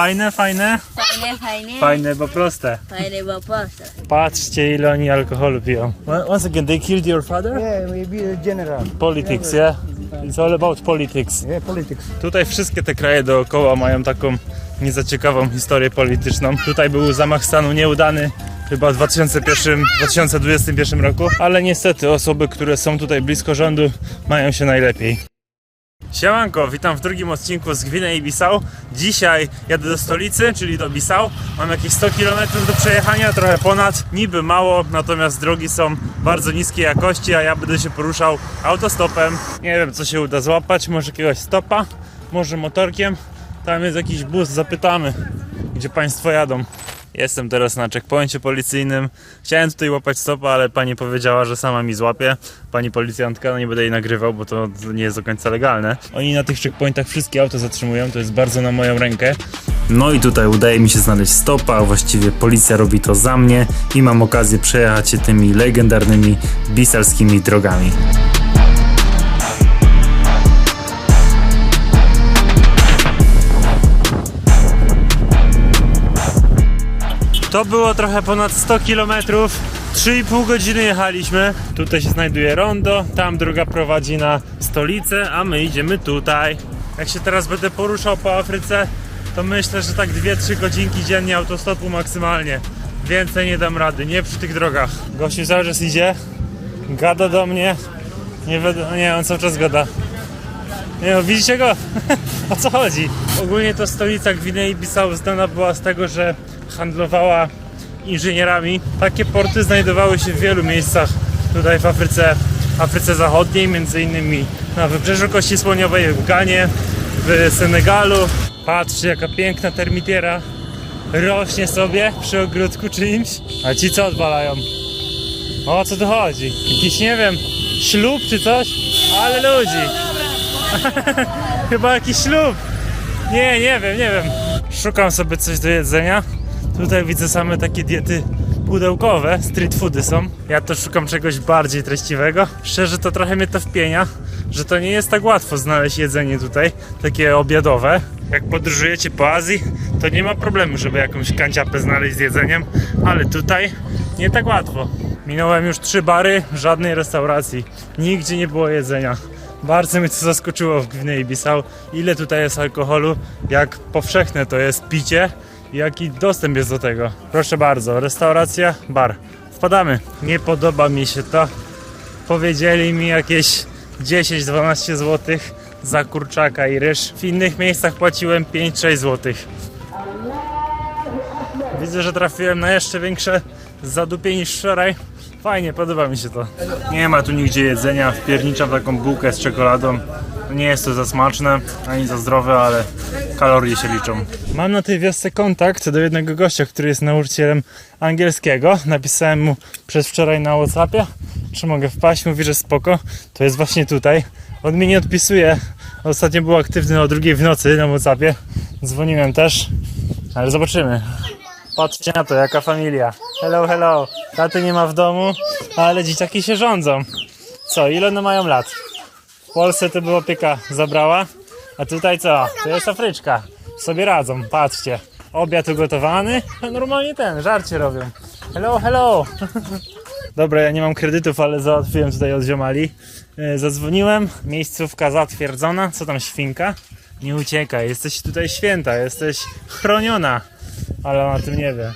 Fajne, fajne? Fajne, fajne. Fajne, bo proste. Fajne, bo proste. Patrzcie ile oni alkoholu piją. Once again, they killed your father? Yeah, maybe a general. Politics, yeah? It's all about politics. Yeah, politics. Tutaj wszystkie te kraje dookoła mają taką niezaciekawą historię polityczną. Tutaj był zamach stanu nieudany chyba w 2001, 2021 roku, ale niestety osoby, które są tutaj blisko rządu mają się najlepiej. Siemanko, witam w drugim odcinku z Gwinei Bissau. Dzisiaj jadę do stolicy, czyli do Bissau. Mam jakieś 100 km do przejechania, trochę ponad, niby mało, natomiast drogi są bardzo niskiej jakości, a ja będę się poruszał autostopem. Nie wiem, co się uda złapać, może jakiegoś stopa, może motorkiem. Tam jest jakiś bus, zapytamy, gdzie Państwo jadą. Jestem teraz na checkpoincie policyjnym. Chciałem tutaj łapać stopa, ale pani powiedziała, że sama mi złapie. Pani policjantka, no nie będę jej nagrywał, bo to nie jest do końca legalne. Oni na tych checkpointach wszystkie auta zatrzymują, to jest bardzo na moją rękę. No i tutaj udaje mi się znaleźć stopa, a właściwie policja robi to za mnie i mam okazję przejechać się tymi legendarnymi bisalskimi drogami. To było trochę ponad 100 km. 3,5 godziny jechaliśmy. Tutaj się znajduje rondo, tam druga prowadzi na stolicę, a my idziemy tutaj. Jak się teraz będę poruszał po Afryce, to myślę, że tak 2-3 godzinki dziennie autostopu maksymalnie. Więcej nie dam rady, nie przy tych drogach. Gościu cały czas idzie, gada do mnie. Nie, nie, on cały czas gada. Nie no, widzicie go? o co chodzi? Ogólnie to stolica Gwinei Bissau znana była z tego, że handlowała inżynierami. Takie porty znajdowały się w wielu miejscach tutaj w Afryce, Afryce Zachodniej, między innymi na Wybrzeżu Kości Słoniowej, w Ganie, w Senegalu. Patrzcie, jaka piękna termitiera rośnie sobie przy ogródku czymś. A ci co odwalają? O co tu chodzi? Jakiś, nie wiem, ślub czy coś? Ale ludzi! Chyba jakiś ślub. Nie, nie wiem, nie wiem. Szukam sobie coś do jedzenia. Tutaj widzę same takie diety pudełkowe, street foody są. Ja to szukam czegoś bardziej treściwego. Szczerze to trochę mnie to wpienia, że to nie jest tak łatwo znaleźć jedzenie tutaj, takie obiadowe. Jak podróżujecie po Azji, to nie ma problemu, żeby jakąś kanciapę znaleźć z jedzeniem, ale tutaj nie tak łatwo. Minąłem już trzy bary, żadnej restauracji, nigdzie nie było jedzenia. Bardzo mnie to zaskoczyło w Gwinei Bissau, ile tutaj jest alkoholu, jak powszechne to jest picie, i jaki dostęp jest do tego. Proszę bardzo, restauracja, bar. Wpadamy. Nie podoba mi się to. Powiedzieli mi jakieś 10-12 zł za kurczaka i ryż. W innych miejscach płaciłem 5-6 zł. Widzę, że trafiłem na jeszcze większe zadupie niż wczoraj. Fajnie, podoba mi się to. Nie ma tu nigdzie jedzenia. Wpierniczam taką bułkę z czekoladą. Nie jest to za smaczne, ani za zdrowe, ale kalorie się liczą. Mam na tej wiosce kontakt do jednego gościa, który jest nauczycielem angielskiego. Napisałem mu przez wczoraj na Whatsappie, czy mogę wpaść. Mówi, że spoko. To jest właśnie tutaj. On mnie nie odpisuje. Ostatnio był aktywny o drugiej w nocy na Whatsappie. Dzwoniłem też, ale zobaczymy. Patrzcie na to, jaka familia. Hello, hello. Taty nie ma w domu, ale dzieciaki się rządzą. Co, ile one mają lat? W Polsce to by opieka zabrała, a tutaj co? To jest Afryczka. Sobie radzą, patrzcie. Obiad ugotowany, normalnie ten, żarcie robią. Hello, hello. Dobra, ja nie mam kredytów, ale załatwiłem tutaj od ziomali. E, Zadzwoniłem, miejscówka zatwierdzona. Co tam świnka? Nie uciekaj, jesteś tutaj święta, jesteś chroniona. Ale ona o tym nie wie.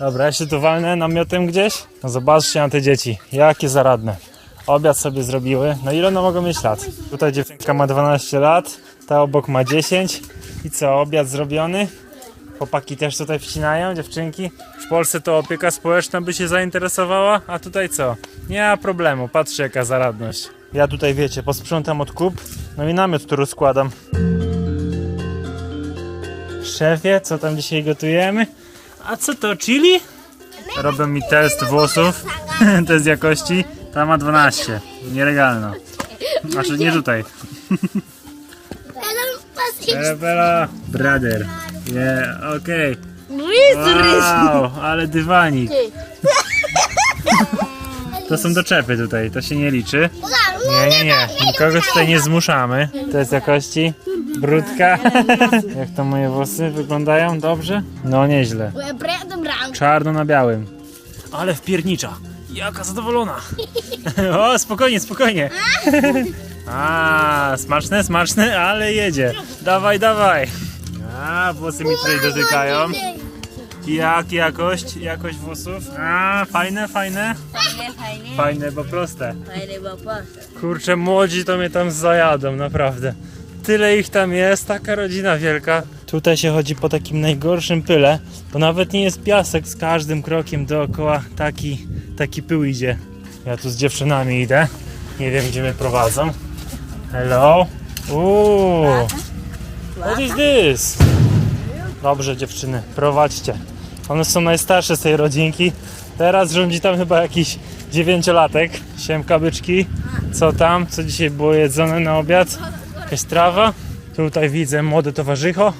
Dobra, ja się tu walnę namiotem gdzieś. No zobaczcie na te dzieci, jakie zaradne. Obiad sobie zrobiły. No ile one mogą mieć lat? Tutaj dziewczynka ma 12 lat, ta obok ma 10. I co, obiad zrobiony? Chłopaki też tutaj wcinają, dziewczynki. W Polsce to opieka społeczna by się zainteresowała, a tutaj co? Nie ma problemu, patrzcie jaka zaradność. Ja tutaj wiecie, posprzątam od kup, no i namiot tu rozkładam. Szefie, co tam dzisiaj gotujemy? A co to, chili? Robią mi test włosów, test jakości. Ta ma 12, nielegalno. Znaczy nie tutaj. Bela, brother. Yeah, okej. Wow, ale dywanik. To są doczepy tutaj, to się nie liczy. Nie, nie, nie. Nikogo tutaj nie zmuszamy. To jest jakości. Brudka. Jak to moje włosy wyglądają? Dobrze? No nieźle. Czarno na białym. Ale wpiernicza. Jaka zadowolona. o, spokojnie, spokojnie. A, smaczne, smaczne, ale jedzie. Dawaj, dawaj. A, włosy mi tutaj dotykają. Jak jakość, jakość włosów? A, fajne, fajne. Fajne, fajne. Fajne, bo proste. Fajne, bo proste. Kurczę, młodzi to mnie tam zajadą, naprawdę. Tyle ich tam jest, taka rodzina wielka. Tutaj się chodzi po takim najgorszym pyle, bo nawet nie jest piasek z każdym krokiem dookoła, taki, taki pył idzie. Ja tu z dziewczynami idę, nie wiem gdzie mnie prowadzą. Hello? Uuu, what is this? Dobrze dziewczyny, prowadźcie. One są najstarsze z tej rodzinki. Teraz rządzi tam chyba jakiś dziewięciolatek. Siemka byczki. Co tam? Co dzisiaj było jedzone na obiad? Jakaś trawa? Tutaj widzę młode towarzycho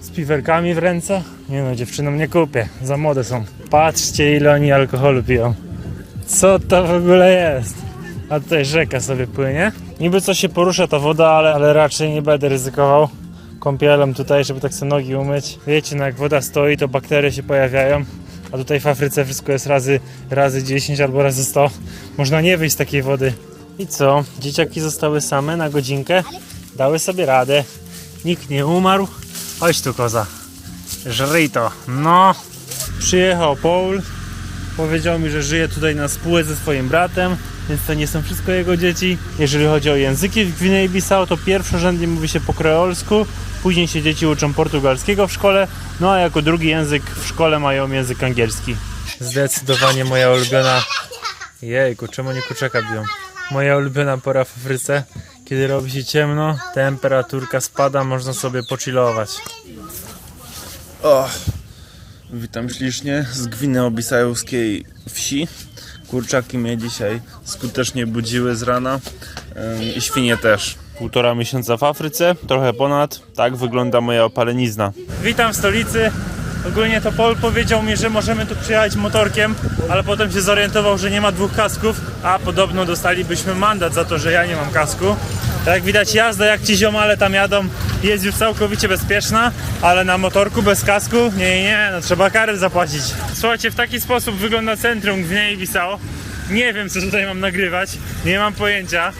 z piwerkami w ręce. Nie no, dziewczynom nie kupię. Za młode są. Patrzcie ile oni alkoholu piją. Co to w ogóle jest? A tutaj rzeka sobie płynie. Niby co się porusza ta woda, ale, ale raczej nie będę ryzykował kąpielą tutaj, żeby tak sobie nogi umyć. Wiecie, no jak woda stoi, to bakterie się pojawiają. A tutaj w Afryce wszystko jest razy, razy 10 albo razy 100. Można nie wyjść z takiej wody. I co? Dzieciaki zostały same na godzinkę. Dały sobie radę. Nikt nie umarł. Chodź tu koza. Żryj to. No. Przyjechał Paul. Powiedział mi, że żyje tutaj na spółce ze swoim bratem, więc to nie są wszystko jego dzieci. Jeżeli chodzi o języki w Gwinei-Bissau, to pierwszorzędnie mówi się po kreolsku, później się dzieci uczą portugalskiego w szkole, no a jako drugi język w szkole mają język angielski. Zdecydowanie moja ulubiona... Jejku, czemu nie kurczaka biją? Moja ulubiona pora w Afryce, kiedy robi się ciemno, temperaturka spada, można sobie pochillować. O, witam ślicznie z Gwineo-Bisajowskiej wsi. Kurczaki mnie dzisiaj skutecznie budziły z rana i świnie też. Półtora miesiąca w Afryce, trochę ponad. Tak wygląda moja opalenizna. Witam w stolicy. Ogólnie to Paul powiedział mi, że możemy tu przyjechać motorkiem, ale potem się zorientował, że nie ma dwóch kasków, a podobno dostalibyśmy mandat za to, że ja nie mam kasku. Tak jak widać jazda, jak ci ziomale tam jadą, jest już całkowicie bezpieczna, ale na motorku bez kasku, nie, nie, no trzeba kary zapłacić. Słuchajcie, w taki sposób wygląda centrum Gwinei-Bissau. Nie wiem, co tutaj mam nagrywać, nie mam pojęcia.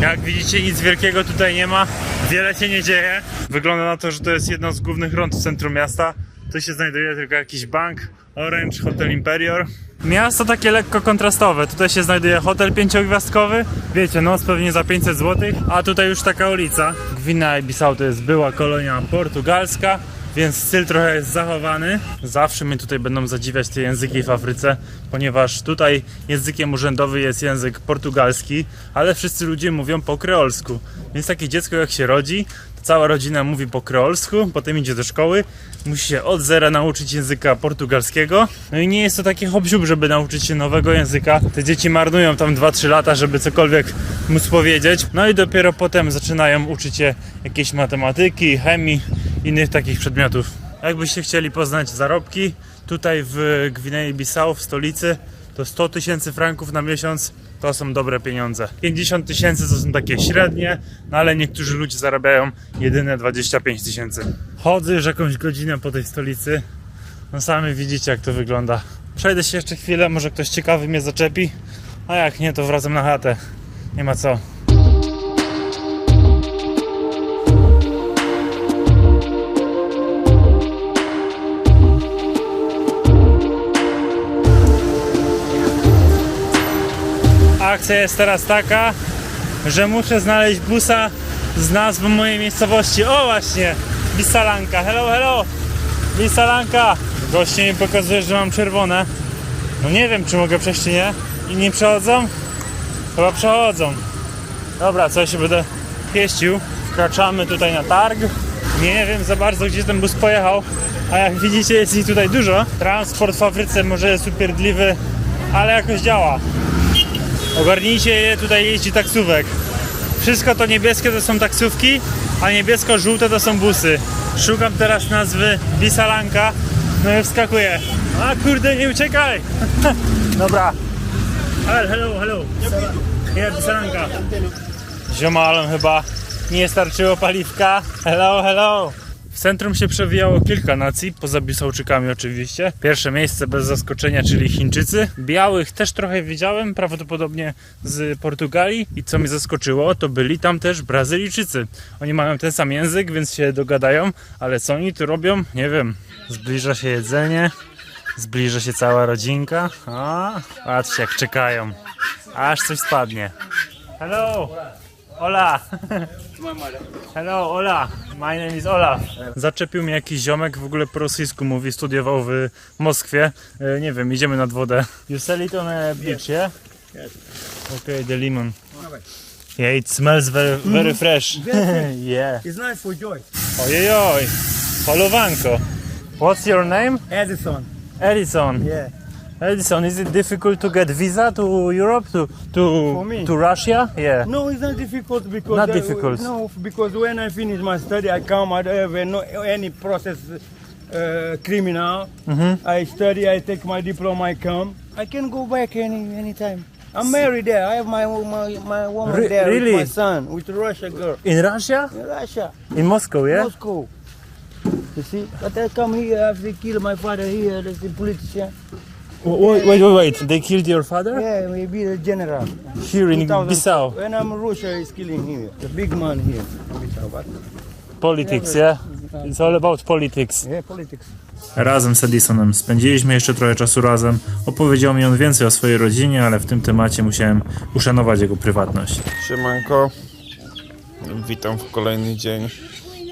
Jak widzicie, nic wielkiego tutaj nie ma, wiele się nie dzieje. Wygląda na to, że to jest jedno z głównych rond w centrum miasta. Tu się znajduje tylko jakiś bank, Orange, Hotel Imperior. Miasto takie lekko kontrastowe. Tutaj się znajduje hotel pięciogwiazdkowy. Wiecie, noc pewnie za 500 zł. A tutaj już taka ulica. Gwinea-Bissau to jest była kolonia portugalska więc styl trochę jest zachowany. Zawsze mnie tutaj będą zadziwiać te języki w Afryce, ponieważ tutaj językiem urzędowy jest język portugalski, ale wszyscy ludzie mówią po kreolsku. Więc takie dziecko jak się rodzi, cała rodzina mówi po kreolsku, potem idzie do szkoły, musi się od zera nauczyć języka portugalskiego. No i nie jest to takie hop żeby nauczyć się nowego języka. Te dzieci marnują tam 2-3 lata, żeby cokolwiek móc powiedzieć. No i dopiero potem zaczynają uczyć się jakiejś matematyki, chemii, innych takich przedmiotów. Jakbyście chcieli poznać zarobki, tutaj w Gwinei-Bissau, w stolicy, to 100 tysięcy franków na miesiąc to są dobre pieniądze. 50 tysięcy to są takie średnie, no ale niektórzy ludzie zarabiają jedyne 25 tysięcy. Chodzę już jakąś godzinę po tej stolicy. No sami widzicie jak to wygląda. Przejdę się jeszcze chwilę, może ktoś ciekawy mnie zaczepi, a jak nie to wracam na chatę. Nie ma co. Akcja jest teraz taka, że muszę znaleźć busa z nazwą mojej miejscowości. O właśnie! Bisalanka. Hello, hello! Bisalanka! Goście mi pokazuje, że mam czerwone. No nie wiem, czy mogę przejść, czy nie. I nie przechodzą? Chyba przechodzą. Dobra, co ja się będę pieścił. Wkraczamy tutaj na targ. Nie wiem za bardzo, gdzie ten bus pojechał. A jak widzicie, jest ich tutaj dużo. Transport w Afryce może jest upierdliwy, ale jakoś działa. Ogarnijcie je, tutaj jeździ taksówek. Wszystko to niebieskie to są taksówki, a niebiesko-żółte to są busy. Szukam teraz nazwy Bisalanka, no i wskakuję. A kurde, nie uciekaj! Dobra. Hello, hello, hello. Here, Bisalanka. Ziomalem chyba Nie starczyło paliwka. Hello, hello. W centrum się przewijało kilka nacji, poza Bisałczykami oczywiście. Pierwsze miejsce bez zaskoczenia, czyli Chińczycy. Białych też trochę widziałem, prawdopodobnie z Portugalii. I co mnie zaskoczyło, to byli tam też Brazylijczycy. Oni mają ten sam język, więc się dogadają, ale co oni tu robią? Nie wiem. Zbliża się jedzenie, zbliża się cała rodzinka. A, patrzcie jak czekają. Aż coś spadnie. Hello! Hola! Hello, Ola. My name is Olaf. Zaczepił mnie jakiś ziomek, w ogóle po rosyjsku mówi, studiował w Moskwie. E, Nie wiem, idziemy nad wodę. You sell it on a beach, yeah? Okay, the lemon. Yeah, it smells very, very fresh. yeah. It's nice for Joy. Ojejoj, polowanko. What's your name? Edison. Edison. Yeah. Edison, is it difficult to get visa to Europe, to to to Russia? Yeah. No, it's not difficult because Not uh, difficult. No, because when I finish my study, I come. I don't have no any process uh, criminal. Mm-hmm. I study. I take my diploma. I come. I can go back any anytime. I'm married there. I have my my my woman Re- there really? with my son with Russia girl. In Russia? In Russia, In Moscow, yeah? Moscow. You see, but I come here after they kill my father here. There's a politician. Wait, wait, wait, wait. They killed your father? Yeah, maybe the general. Here in 2000 Bissau. When I'm Russia, is killing here. The big man here. in Bissau, but- Politics, yeah? It's all about politics. Yeah, politics. Razem z Edisonem spędziliśmy jeszcze trochę czasu razem. Opowiedział mi on więcej o swojej rodzinie, ale w tym temacie musiałem uszanować jego prywatność. Siemanko. Witam w kolejny dzień.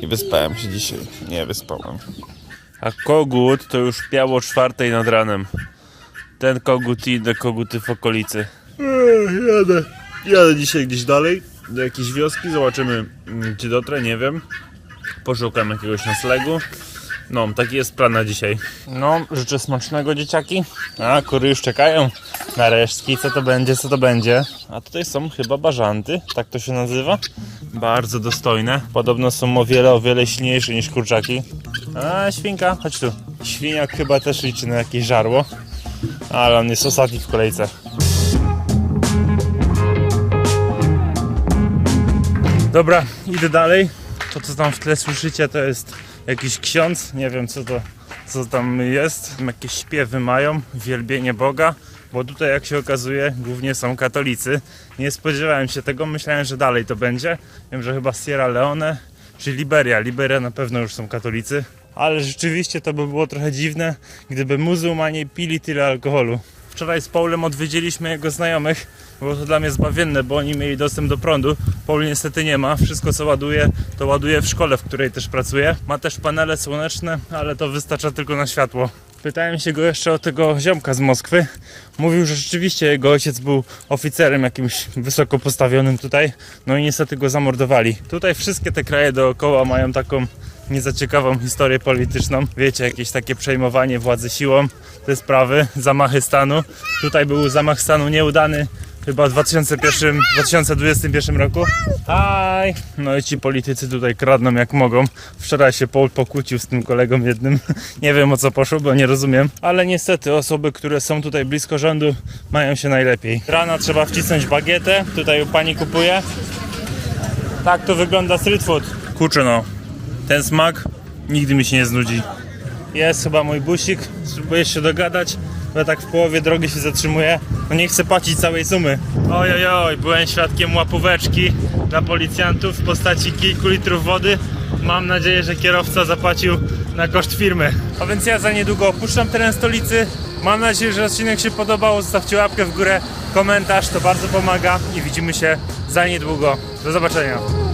I wyspałem się dzisiaj. Nie wyspałem. A kogut to już piało o czwartej nad ranem. Ten kogut i inne koguty w okolicy. Jadę. Jadę dzisiaj gdzieś dalej. Do jakiejś wioski. Zobaczymy mm, czy dotrę, nie wiem. Poszukam jakiegoś noclegu. No, taki jest plan na dzisiaj. No, życzę smacznego dzieciaki. A, kury już czekają na resztki. Co to będzie, co to będzie? A tutaj są chyba bażanty, tak to się nazywa. Bardzo dostojne. Podobno są o wiele, o wiele silniejsze niż kurczaki. A, świnka, chodź tu. Świniak chyba też liczy na jakieś żarło. Ale on jest ostatni w kolejce. Dobra, idę dalej. To co tam w tle słyszycie to jest jakiś ksiądz, nie wiem co to co tam jest. Jakieś śpiewy mają, wielbienie Boga, bo tutaj jak się okazuje głównie są katolicy. Nie spodziewałem się tego, myślałem, że dalej to będzie. Wiem, że chyba Sierra Leone czy Liberia. Liberia na pewno już są katolicy. Ale rzeczywiście to by było trochę dziwne, gdyby muzułmanie pili tyle alkoholu. Wczoraj z Paulem odwiedziliśmy jego znajomych. Było to dla mnie zbawienne, bo oni mieli dostęp do prądu. Paul niestety nie ma. Wszystko co ładuje, to ładuje w szkole, w której też pracuje. Ma też panele słoneczne, ale to wystarcza tylko na światło. Pytałem się go jeszcze o tego ziomka z Moskwy. Mówił, że rzeczywiście jego ojciec był oficerem jakimś wysoko postawionym tutaj. No i niestety go zamordowali. Tutaj wszystkie te kraje dookoła mają taką nie za ciekawą historię polityczną. Wiecie, jakieś takie przejmowanie władzy siłą, te sprawy, zamachy stanu. Tutaj był zamach stanu nieudany, chyba w 2001, 2021 roku. Hi! No i ci politycy tutaj kradną jak mogą. Wczoraj się Paul pokłócił z tym kolegą jednym. Nie wiem o co poszło, bo nie rozumiem. Ale niestety osoby, które są tutaj blisko rządu mają się najlepiej. Rano trzeba wcisnąć bagietę. Tutaj pani kupuje. Tak to wygląda street food. Kurczę no, ten smak nigdy mi się nie znudzi. Jest chyba mój busik, spróbuję się dogadać, bo ja tak w połowie drogi się zatrzymuję. No nie chcę płacić całej sumy. Oj, oj, oj, byłem świadkiem łapóweczki dla policjantów w postaci kilku litrów wody. Mam nadzieję, że kierowca zapłacił na koszt firmy. A więc ja za niedługo opuszczam teren stolicy. Mam nadzieję, że odcinek się podobał. Zostawcie łapkę w górę, komentarz, to bardzo pomaga i widzimy się za niedługo. Do zobaczenia.